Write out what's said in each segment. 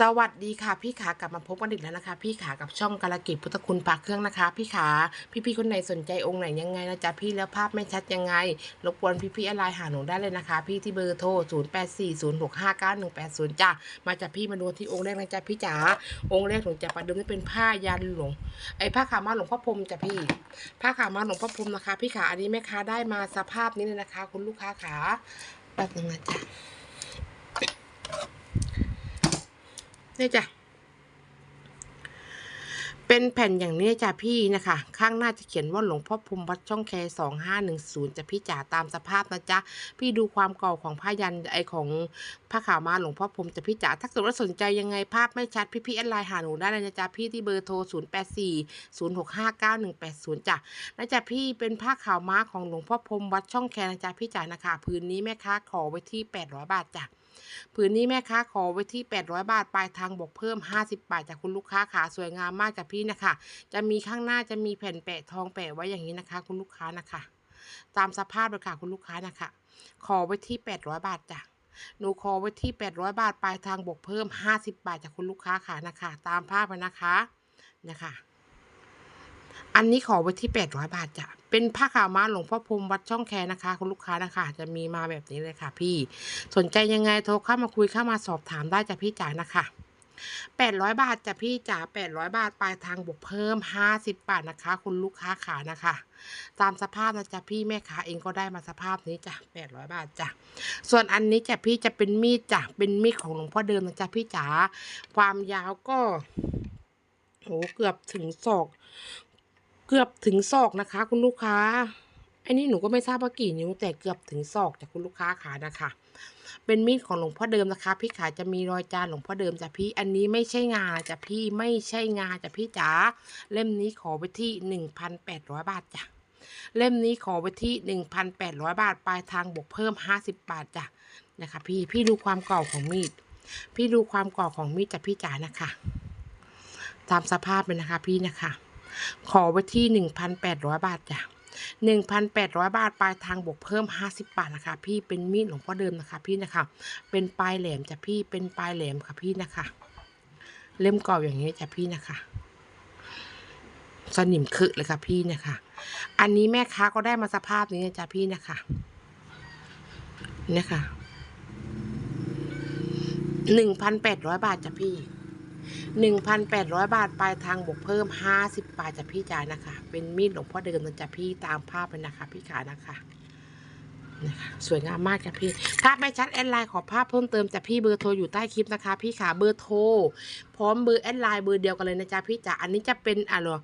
สวัสดีค่ะพี่ขากลับมาพบกันอีกแล้วนะคะ พี่ขากับช่องกาลกิจพุทธคุณปากเครื่องนะคะ พี่ขาพี่ๆคนไหนสนใจองค์ไหนยังไงนะจ๊ะพี่แล้วภาพไม่ชัดยังไงรบกวนพี่ๆอะไรหาหนูได้เลยนะคะ พี่ที่เบอร์โทร 0 8 4 0 6 5 9 1 8 0จ้ะมาจากพี่มาดูที่องค์แรกนะจ๊ะพี่จ๋าองค์แรกหนูจะประเดิมที่เป็นผ้ายันหลวงไอ้ผ้าขาวม้าหลวงพ่อพรมจ้ะพี่ ผ้าขาวม้าหลวงพ่อพรมนะคะ พี่ขาอันนี้แม่ค้าได้มาสภาพนี้เลยนะคะ คุณลูกค้าขาแบบนึงนะจ๊ะ นี่จ้ะ เป็นแผ่นอย่างนี้จ้ะพี่นะคะ ข้างหน้าจะเขียนว่าหลวงพ่อพุมวัดช่องแคสองห้าหนึ่งศูนย์จะพี่จ๋าตามสภาพนะจ๊ะ พี่ดูความเก่าของผ้ายันไอของผ้าขาวมาหลวงพ่อพรมจะพี่จ๋าถ้าเกิดว่าสนใจยังไงภาพไม่ชัดพี่พี่แอดไลน์หาหนูได้เลยนะจ๊ะพี่ที่เบอร์โทรศูนย์แปดสี่ศูนย์หกห้าเก้าหนึ่งแปดศูนย์จ้ะนะจ๊ะพี่เป็นผ้าขาวม้าของหลวงพ่อพรมวัดช่องแคนะจ๊ะพี่จ๋านะคะ พื้นนี้แม่ค้าขอไว้ที่แปดร้อยบาทจ้ะ ผืนนี้แม่ค้าขอไว้ที่ 800 บาท ปลายทางบวกเพิ่ม 50 บาทจากคุณลูกค้าขาสวยงามมากจากพี่นะคะ จะมีข้างหน้าจะมีแผ่นแปะทองแปะไว้อย่างนี้นะคะ คุณลูกค้านะคะ ตามสภาพเลยค่ะคุณลูกค้านะคะ ขอไว้ที่ 800 บาทจ้ะหนูขอไว้ที่ 800 บาท ปลายทางบวกเพิ่ม 50 บาทจากคุณลูกค้าขานะคะ ตามภาพเลยนะคะนะคะ อันนี้ขอไว้ที่ 800 บาทจ้ะ เป็นผ้าขาวม้าหลวงพ่อพรมวัดช่องแคนะคะ คุณลูกค้านะคะ จะมีมาแบบนี้เลยค่ะ พี่ สนใจยังไงโทรเข้ามาคุยเข้ามาสอบถามได้จ้ะพี่จ๋านะคะ800บาทจ้ะพี่จ๋า800บาทปลายทางบวกเพิ่ม50บาทนะคะ คุณลูกค้าขานะคะ ตามสภาพนะจ๊ะพี่แม่ค้าเองก็ได้มาสภาพนี้จ้ะ800บาทจ้ะส่วนอันนี้จ้ะพี่จะเป็นมีดจ้ะเป็นมีดของหลวงพ่อเดิมนะจ๊ะพี่จ๋าความยาวก็โหเกือบถึงศอก เกือบถึงศอกนะคะ คุณลูกค้าอันนี้หนูก็ไม่ทราบว่ากี่นิ้วแต่เกือบถึงศอกจากคุณลูกค้าขานะคะ เป็นมีดของหลวงพ่อเดิมนะคะ พี่ขาจะมีรอยจานหลวงพ่อเดิมจ้ะพี่อันนี้ไม่ใช่งาจ้ะพี่ไม่ใช่งาจ้ะพี่จ๋าเล่มนี้ขอไปที่หนึ่งพันแปดร้อยบาทจ้ะเล่มนี้ขอไปที่หนึ่งพันแปดร้อยบาทปลายทางบวกเพิ่มห้าสิบบาทจ้ะนะคะ พี่พี่ดูความเก่าของมีด พี่ดูความเก่าของมีดจ้ะพี่จ๋านะคะ ตามสภาพเลยนะคะพี่นะคะ ขอไว้ที่หนึ่งพันแปดร้อยบาทจ้ะหนึ่งพันแปดร้อยบาท ปลายทางบวกเพิ่มห้าสิบบาทนะคะ พี่เป็นมีดหลวงพ่อเดิมนะคะพี่นะคะ เป็นปลายแหลมจ้ะพี่เป็นปลายแหลมค่ะพี่นะคะ เล่มเก่าอย่างนี้จ้ะพี่นะคะสนิมคึเลยค่ะพี่นะคะ อันนี้แม่ค้าก็ได้มาสภาพนี้นะจ้ะพี่นะคะเนี่ยค่ะหนึ่งพันแปดร้อยบาทจ้ะพี่ หนึ่งพันแปดร้อยบาทปลายทางบวกเพิ่มห้าสิบบาทจากพี่จ่ายนะคะ เป็นมีดหลวงพ่อเดิมนะจ๊ะพี่ตามภาพเลยนะคะ พี่ขานะคะนะคะสวยงามมากจ้ะพี่ภาพไม่ชัดแอดไลน์ขอภาพเพิ่มเติมจากพี่เบอร์โทรอยู่ใต้คลิปนะคะ พี่ขาเบอร์โทรพร้อมเบอร์แอดไลน์เบอร์เดียวกันเลยนะจ๊ะพี่จ๋าอันนี้จะเป็นอะไรอ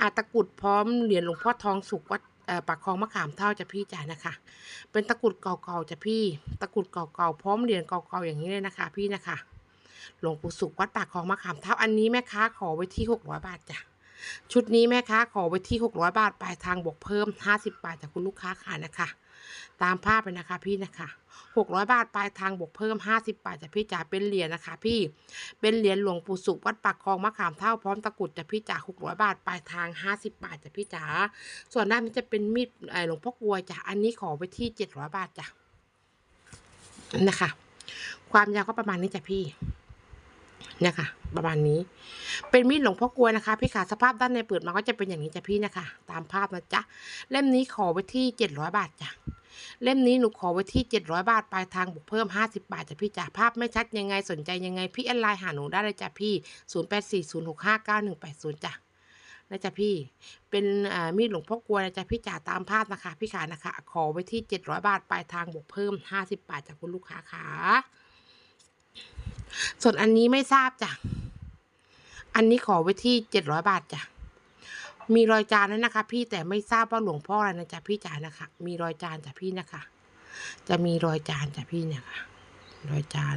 อาตะกรุดพร้อมเหรียญหลวงพ่อทองสุกวัดปากคลองมะขามเท่าจะพี่จ๋านะคะ เป็นตะกรุดเก่าๆจะพี่ ตะกรุดเก่าๆพร้อมเหรียญเก่าๆอย่างนี้เลยนะคะ พี่นะคะ หลวงปู่สุขวัดปากคลองมะขามเท่าอันนี้แม่ค้าขอไว้ที่หกร้อยบาทจ้ะชุดนี้แม่ค้าขอไว้ที่หกร้อยบาทปลายทางบวกเพิ่มห้าสิบบาทจากคุณลูกค้าค่ะนะคะ ตามภาพเลยนะคะพี่นะคะหกร้อยบาทปลายทางบวกเพิ่มห้าสิบบาทจากพี่จ๋าเป็นเหรียญนะคะ พี่เป็นเหรียญหลวงปู่สุขวัดปากคลองมะขามเท่าพร้อมตะกรุดจากพี่จ๋าหกร้อยบาทปลายทางห้าสิบบาทจากพี่จ๋าส่วนด้านนี้จะเป็นมีดเออหลวงพ่อกลวยจ้ะอันนี้ขอไว้ที่เจ็ดร้อยบาทจ้ะนะคะ ความยาวก็ประมาณนี้จ้ะพี่ เนี่ยค่ะ ประมาณนี้ เป็นมีดหลวงพ่อกลวยนะคะ พี่ขาสภาพด้านในเปิดมาก็จะเป็นอย่างนี้จ้ะพี่นะคะ ตามภาพนะจ๊ะ เล่มนี้ขอไว้ที่เจ็ดร้อยบาทจ้ะ เล่มนี้หนูขอไว้ที่เจ็ดร้อยบาทปลายทางบวกเพิ่มห้าสิบาทจ้ะพี่จ๋าภาพไม่ชัดยังไงสนใจยังไงพี่แอดไลน์หาหนูได้เลยจ้ะพี่ศูนย์แปดสี่ศูนย์หกห้าเก้าหนึ่งแปดศูนย์จ้ะนะจ๊ะพี่ เป็นอ่ามีดหลวงพ่อกลวยนะจ๊ะพี่จ๋าตามภาพนะคะ พี่ขานะคะ ขอไว้ที่เจ็ดร้อยบาท ปลายทางบวกเพิ่มห้าสิบาทจากคุณลูกค้าขา ส่วนอันนี้ไม่ทราบจ้ะ อันนี้ขอไว้ที่เจ็ดร้อยบาทจ้ะ มีรอยจานแล้วนะคะ พี่แต่ไม่ทราบว่าหลวงพ่ออะไรนะจ๊ะพี่จ๋านะคะ มีรอยจานจ้ะพี่นะคะ จะมีรอยจานจ้ะพี่เนี่ยค่ะ รอยจาน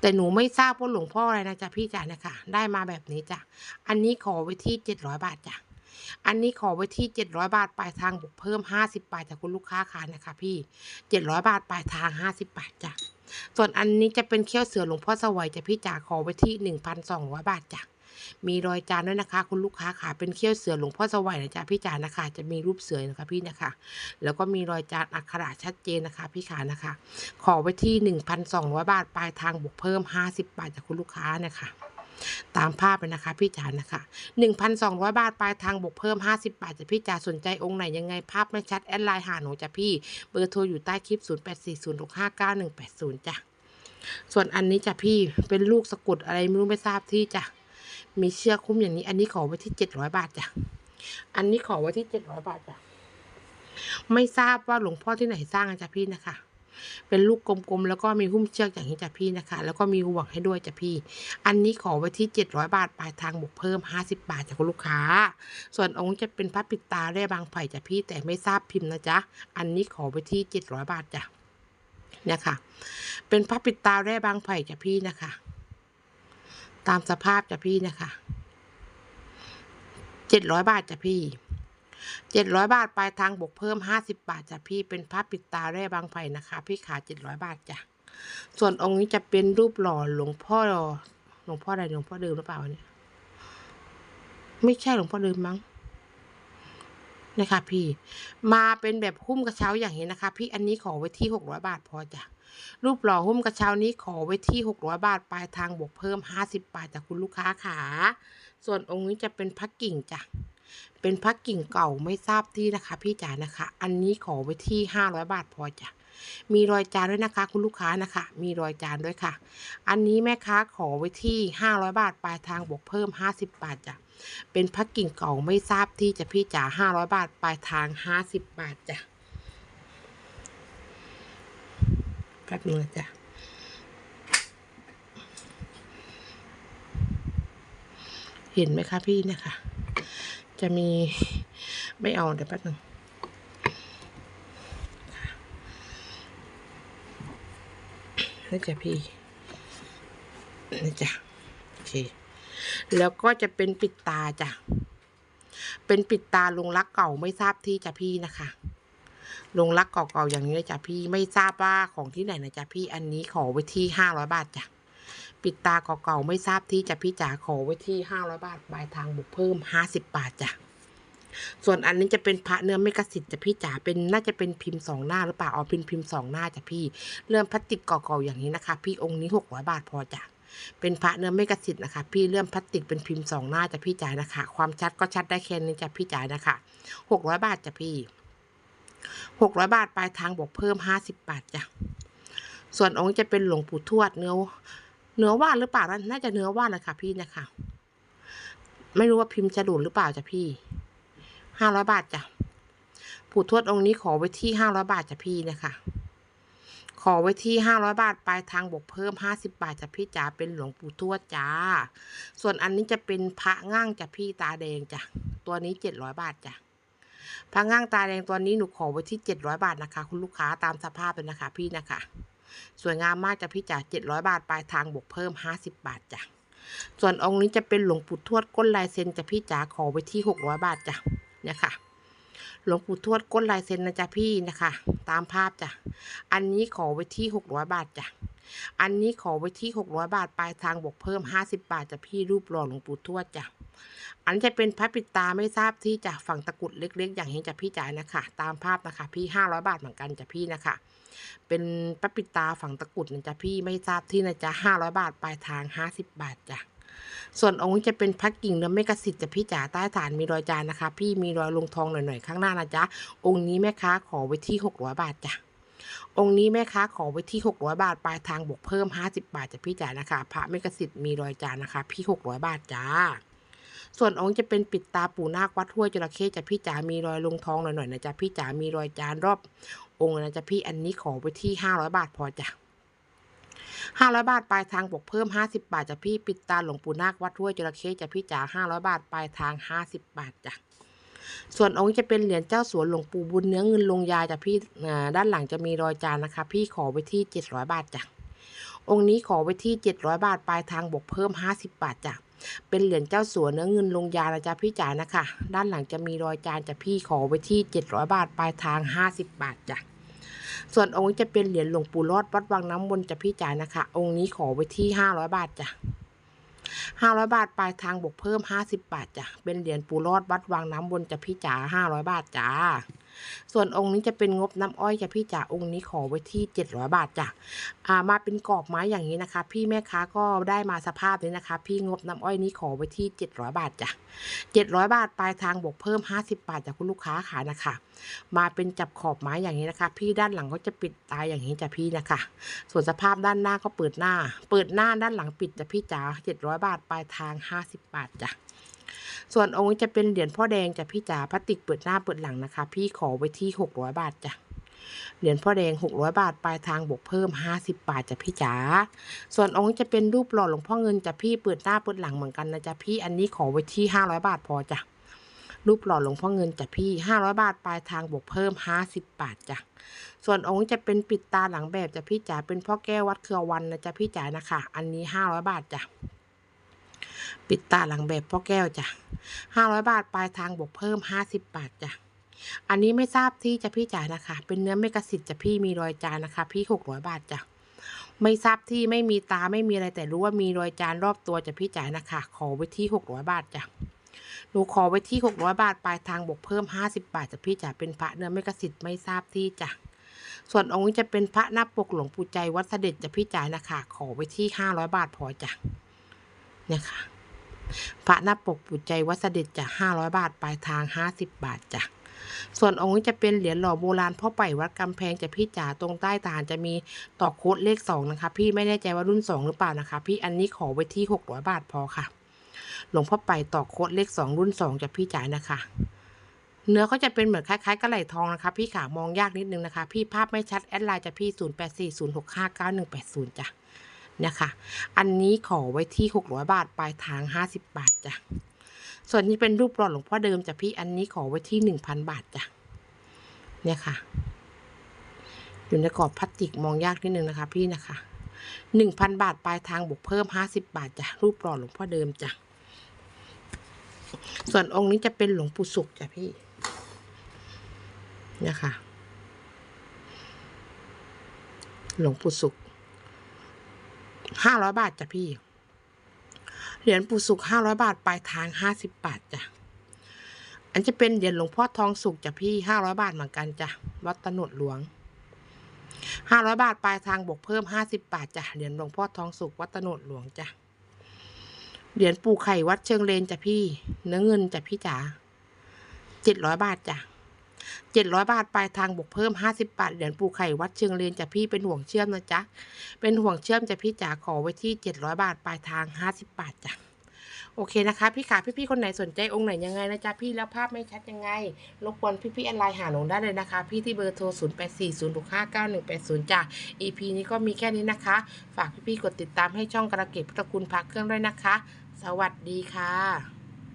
แต่หนูไม่ทราบว่าหลวงพ่ออะไรนะจ๊ะพี่จ๋านะคะ ได้มาแบบนี้จ้ะ อันนี้ขอไว้ที่เจ็ดร้อยบาทจ้ะอันนี้ขอไว้ที่เจ็ดร้อยบาทปลายทางบวกเพิ่มห้าสิบบาทจากคุณลูกค้าค่ะนะคะ พี่เจ็ดร้อยบาทปลายทางห้าสิบบาทจ้ะ ส่วนอันนี้จะเป็นเขี้ยวเสือหลวงพ่อสวัยจะพี่จ๋าขอไว้ที่หนึ่งพันสองร้อยบาทจ้ะมีรอยจานด้วยนะคะ คุณลูกค้าค่ะเป็นเขี้ยวเสือหลวงพ่อสวัยนะจ๊ะพี่จ๋านะคะ จะมีรูปเสือนะคะพี่นะคะ แล้วก็มีรอยจานอักขระชัดเจนนะคะ พี่ขานะคะ ขอไว้ที่หนึ่งพันสองร้อยบาทปลายทางบวกเพิ่มห้าสิบบาทจากคุณลูกค้านะคะ ตามภาพเลยนะคะพี่จ๋านะคะ1,200 บาทปลายทางบวกเพิ่ม 50 บาทจากพี่จ๋าสนใจองค์ไหนยังไงภาพไม่ชัดแอดไลน์หาหนูจ้ะพี่ เบอร์โทรอยู่ใต้คลิป 0840659180 จ้ะ ส่วนอันนี้จ้ะพี่เป็นลูกสะกุดอะไรไม่รู้ไม่ทราบที่จ้ะ มีเชือกคุ้มอย่างนี้ อันนี้ขอไว้ที่ 700 บาทจ้ะ อันนี้ขอไว้ที่ 700 บาทจ้ะ ไม่ทราบว่าหลวงพ่อที่ไหนสร้างอะจ้ะพี่นะคะ เป็นลูกกลมๆแล้วก็มีหุ้มเชือกอย่างนี้จ้ะพี่นะคะ แล้วก็มีห่วงให้ด้วยจ้ะพี่ อันนี้ขอไว้ที่ 700 บาทปลายทางบวกเพิ่ม 50 บาทจากคุณลูกค้า ส่วนองค์จะเป็นพระปิดตาแร่บางไผ่จ้ะพี่แต่ไม่ทราบพิมพ์นะจ๊ะอันนี้ขอไว้ที่ 700 บาทจ้ะเนี่ยค่ะ เป็นพระปิดตาแร่บางไผ่จ้ะพี่นะคะ ตามสภาพจ้ะพี่นะคะ700บาทจ้ะพี่ เจ็ดร้อยบาทปลายทางบวกเพิ่มห้าสิบบาทจ้ะพี่เป็นผ้าปิดตาแร่บางไผ่นะคะ พี่ขาเจ็ดร้อยบาทจ้ะส่วนองค์นี้จะเป็นรูปหล่อหลวงพ่อหลวงพ่ออะไรหลวงพ่อเดิมหรือเปล่าเนี่ยไม่ใช่หลวงพ่อเดิมมั้งนะคะพี่มาเป็นแบบหุ้มกระเช้าอย่างนี้นะคะ พี่อันนี้ขอไว้ที่หกร้อยบาทพอจ้ะรูปหล่อหุ้มกระเช้านี้ขอไว้ที่หกร้อยบาทปลายทางบวกเพิ่มห้าสิบบาทจากคุณลูกค้าขาส่วนองค์นี้จะเป็นพักกิ่งจ้ะ เป็นพักกิ่งเก่าไม่ทราบที่นะคะ พี่จ๋านะคะ อันนี้ขอไว้ที่ห้าร้อยบาทพอจ้ะมีรอยจานด้วยนะคะ คุณลูกค้านะคะ มีรอยจานด้วยค่ะ อันนี้แม่ค้าขอไว้ที่ห้าร้อยบาทปลายทางบวกเพิ่มห้าสิบบาทจ้ะเป็นพักกิ่งเก่าไม่ทราบที่จะพี่จ๋าห้าร้อยบาทปลายทางห้าสิบบาทจ้ะแป๊บนึงนจ้ะเห็นไหมคะพี่เนะคะ จะมีไม่เอาเดี๋ยวแป๊บนึงนี่จ้ะพี่นี่จ้ะโอเคแล้วก็จะเป็นปิดตาจ้ะเป็นปิดตาลงรักเก่าไม่ทราบที่จ้ะพี่นะคะลงรักเก่าๆอย่างนี้เลยจ้ะพี่ไม่ทราบว่าของที่ไหนนะจ้ะพี่อันนี้ขอไว้ที่ห้าร้อยบาทจ้ะ ปิดตาเก่าๆไม่ทราบที่จะพี่จ๋าขอไว้ที่ห้าร้อยบาทปลายทางบวกเพิ่มห้าสิบบาทจ้ะส่วนอันนี้จะเป็นพระเนื้อเมกะสิทธิ์จะพี่จ๋าเป็นน่าจะเป็นพิมพ์สองหน้าหรือเปล่าอ๋อเป็นพิมพ์สองหน้าจ้ะพี่ เริ่มพลาสติกเก่าๆอย่างนี้นะคะ พี่องค์นี้หกร้อยบาทพอจ้ะเป็นพระเนื้อเมกะสิทธิ์นะคะ พี่เริ่มพลาสติกเป็นพิมพ์สองหน้าจ้ะพี่จ๋านะคะ ความชัดก็ชัดได้แค่นี้จ้ะพี่จ๋านะคะหกร้อยบาทจ้ะพี่หกร้อยบาทปลายทางบวกเพิ่มห้าสิบบาทจ้ะส่วนองค์จะเป็นหลวงปู่ทวดเนื้อ เนื้อว่านหรือเปล่านั่นน่าจะเนื้อว่านนะคะพี่นะคะ ไม่รู้ว่าพิมพ์จะดูดหรือเปล่าจ้ะพี่ห้าร้อยบาทจ้ะปู่ทวดองค์นี้ขอไว้ที่ห้าร้อยบาทจ้ะพี่นะคะ ขอไว้ที่ห้าร้อยบาทปลายทางบวกเพิ่มห้าสิบบาทจ้ะพี่จ๋าเป็นหลวงปู่ทวดจ้า ส่วนอันนี้จะเป็นพระง่างจ้ะพี่ตาแดงจ้ะตัวนี้เจ็ดร้อยบาทจ้ะพระง่างตาแดงตัวนี้หนูขอไว้ที่เจ็ดร้อยบาทนะคะ คุณลูกค้าตามสภาพเลยนะคะพี่นะคะ สวยงามมากจ้ะพี่จ๋าเจ็ดร้อยบาทปลายทางบวกเพิ่มห้าสิบบาทจ้ะส่วนองค์นี้จะเป็นหลวงปู่ทวดก้นลายเซ็นจ้ะพี่จ๋าขอไว้ที่หกร้อยบาทจ้ะเนี่ยค่ะหลวงปู่ทวดก้นลายเซ็นนะจ๊ะพี่นะคะ ตามภาพจ้ะอันนี้ขอไว้ที่หกร้อยบาทจ้ะอันนี้ขอไว้ที่หกร้อยบาทปลายทางบวกเพิ่มห้าสิบบาทจ้ะพี่รูปหล่อหลวงปู่ทวดจ้ะ อันนี้จะเป็นพระปิดตาไม่ทราบที่จะฝั่งตะกุดเล็ก ๆ อย่างนี้จ้ะพี่จ๋านะคะ ตามภาพนะคะ พี่ห้าร้อยบาทเหมือนกันจ้ะพี่นะคะ เป็นพระปิดตาฝั่งตะกุดนะจ๊ะพี่ไม่ทราบที่นะจ๊ะห้าร้อยบาทปลายทางห้าสิบบาทจ้ะส่วนองค์จะเป็นพักกิ่งเนื้อเมกระสิทธิ์จะพี่จ๋าใต้ฐานมีรอยจานนะคะ พี่มีรอยลงทองหน่อยๆข้างหน้านะจ๊ะองค์นี้แม่ค้าขอไว้ที่หกร้อยบาทจ้ะองค์นี้แม่ค้าขอไว้ที่หกร้อยบาทปลายทางบวกเพิ่มห้าสิบบาทจ้ะพี่จ๋านะคะ พระเมกะสิทธิ์มีรอยจานนะคะ พี่หกร้อยบาทจ้า ส่วนองค์จะเป็นปิดตาปู่นาควัดห้วยจระเข้จะพี่จ๋ามีรอยลงท้องหน่อยๆนะจ๊ะพี่จ๋ามีรอยจานรอบองค์นะจ๊ะพี่อันนี้ขอไว้ที่ห้าร้อยบาทพอจ้ะห้าร้อยบาทปลายทางบวกเพิ่มห้าสิบบาทจ้ะพี่ปิดตาหลวงปู่นาควัดห้วยจระเข้จ้ะพี่จ๋าห้าร้อยบาทปลายทางห้าสิบบาทจ้ะส่วนองค์จะเป็นเหรียญเจ้าสวนหลวงปู่บุญเนื้อเงินลงยาจ้ะพี่อ่าด้านหลังจะมีรอยจานนะคะ พี่ขอไว้ที่เจ็ดร้อยบาทจ้ะองค์นี้ขอไว้ที่เจ็ดร้อยบาทปลายทางบวกเพิ่มห้าสิบบาทจ้ะ เป็นเหรียญเจ้าสัวเนื้อเงินลงยานะจ๊ะพี่จ๋านะคะ ด้านหลังจะมีรอยจานจ้ะพี่ขอไว้ที่ 700 บาทปลายทาง 50 บาทจ้ะส่วนองค์จะเป็นเหรียญหลวงปู่รอดวัดวังน้ำวนจ้ะพี่จ๋านะคะ องค์นี้ขอไว้ที่ 500 บาทจ้ะ500 บาทปลายทางบวกเพิ่ม 50 บาทจ้ะเป็นเหรียญปู่รอดวัดวังน้ำวนจ้ะพี่จ๋า500 บาทจ้า ส่วนองค์นี้จะเป็นงบน้ำอ้อยจ้ะพี่จ๋าองค์นี้ขอไว้ที่ 700 บาทจ้ะอ่ามาเป็นกรอบไม้อย่างนี้นะคะ พี่แม่ค้าก็ได้มาสภาพนี้นะคะ พี่งบน้ำอ้อยนี้ขอไว้ที่ 700 บาทจ้ะ700 บาทปลายทางบวกเพิ่ม 50 บาทจากคุณลูกค้าขานะคะ มาเป็นจับขอบไม้อย่างนี้นะคะ พี่ด้านหลังก็จะปิดตายอย่างนี้จ้ะพี่นะคะ ส่วนสภาพด้านหน้าก็เปิดหน้า เปิดหน้าด้านหลังปิดจ้ะพี่จ๋า700 บาทปลายทาง 50 บาทจ้ะ ส่วนองค์จะเป็นเหรียญพ่อแดงจ้ะพี่จ๋าพลาสติกเปิดหน้าเปิดหลังนะคะ พี่ขอไว้ที่600บาทจ้ะเหรียญพ่อแดง 600 บาท ปลายทางบวกเพิ่ม 50 บาทจ้ะพี่จ๋า ส่วนองค์จะเป็นรูปหล่อหลวงพ่อเงินจ้ะพี่เปิดหน้าเปิดหลังเหมือนกันนะจ๊ะพี่ อันนี้ขอไว้ที่ 500 บาทพอจ้ะ รูปหล่อหลวงพ่อเงินจ้ะพี่ 500 บาท ปลายทางบวกเพิ่ม 50 บาทจ้ะ ส่วนองค์จะเป็นปิดตาหลังแบบจ้ะพี่จ๋า เป็นพ่อแก้ววัดเครือวันนะจ๊ะพี่จ๋านะคะ อันนี้ 500 บาทจ้ะ ปิดตาหลังแบบพ่อแก้วจ้ะ500บาทปลายทางบวกเพิ่ม50บบาทจ้ะอันนี้ไม่ทราบที่จะพี่จ๋ายนะคะ เป็นเนื้อไม่กระสิทธิ์จะพี่มีรอยจานนะคะ พี่600บาทจ้ะไม่ทราบที่ไม่มีตาไม่มีอะไรแต่รู้ว่ามีรอยจานรอบตัวจะพี่จ๋ายนะคะ ขอไว้ที่600บาทจ้ะหนูขอไว้ที่600บาทปลายทางบวกเพิ่ม50บาทจะพี่จ๋ายเป็นพระเนื้อไม่กระสิทธิ์ไม่ทราบที่จ้ะส่วนองค์จะเป็นพระหน้าปกหลวงปู่ใจวัดเสด็จจะพี่จ๋ายนะคะ ขอไว้ที่500บาทพอจ้ะเนี่ยค่ะ พระหน้าปกปู่ใจวัดเสด็จจะ500บาท ปลายทาง50บาทจ้ะส่วนองค์นี้จะเป็นเหรียญหล่อโบราณพ่อไปวัดกำแพงจะพี่จ๋าตรงใต้ฐานจะมีตอกโค้ดเลขสองนะคะ พี่ไม่แน่ใจว่ารุ่นสองหรือเปล่านะคะ พี่อันนี้ขอไว้ที่600บาทพอค่ะ หลวงพ่อไปตอกโค้ดเลขสองรุ่นสองจะพี่จ๋านะคะเนื้อก็จะเป็นเหมือนคล้ายๆกระไหลทองนะคะ พี่ขามองยากนิดนึงนะคะ พี่ภาพไม่ชัดแอดไลน์จะพี่ 0840659180จ้ะ นะคะ อันนี้ขอไว้ที่ 600 บาท ปลายทาง 50 บาทจ้ะ ส่วนนี้เป็นรูปหล่อหลวงพ่อเดิมจ้ะพี่ อันนี้ขอไว้ที่หนึ่งพันบาทจ้ะ เนี่ยค่ะ อยู่ในกรอบพลาสติกมองยากนิดนึงนะคะ พี่นะคะหนึ่งพันบาท ปลายทางบวกเพิ่มห้าสิบบาทจ้ะ รูปหล่อหลวงพ่อเดิมจ้ะ ส่วนองค์นี้จะเป็นหลวงปู่สุขจ้ะพี่ เนี่ยค่ะ หลวงปู่สุข ห้าร้อยบาทจ้ะพี่ เหรียญปู่สุกห้าร้อยบาท ปลายทางห้าสิบบาทจ้ะ อันจะเป็นเหรียญหลวงพ่อทองสุกจ้ะพี่ห้าร้อยบาทเหมือนกันจ้ะ วัดตนุดหลวงห้าร้อยบาท ปลายทางบวกเพิ่มห้าสิบบาทจ้ะ เหรียญหลวงพ่อทองสุกวัดตนุดหลวงจ้ะ เหรียญปู่ไข่วัดเชิงเลนจ้ะพี่ เนื้อเงินจ้ะพี่จ๋าเจ็ดร้อยบาทจ้ะ เจ็ดร้อยบาทปลายทางบวกเพิ่มห้าสิบบาทเหรียญปูไข่วัดเชิงเลนจะพี่เป็นห่วงเชื่อมนะจ๊ะ เป็นห่วงเชื่อมจะพี่จ๋าขอไว้ที่เจ็ดร้อยบาทปลายทางห้าสิบบาทจ้ะโอเคนะคะ พี่ขาพี่ๆคนไหนสนใจองค์ไหนยังไงนะจ๊ะพี่แล้วภาพไม่ชัดยังไงรบกวนพี่ๆแอนไลน์หาหนูได้เลยนะคะ พี่ที่เบอร์โทร 0 8 4 0 6 5 9 1 8 0จ้ะ EP นี้ก็มีแค่นี้นะคะ ฝากพี่ๆกดติดตามให้ช่องกระเก็บพุทธคุณพักเครื่องด้วยนะคะ สวัสดีค่ะ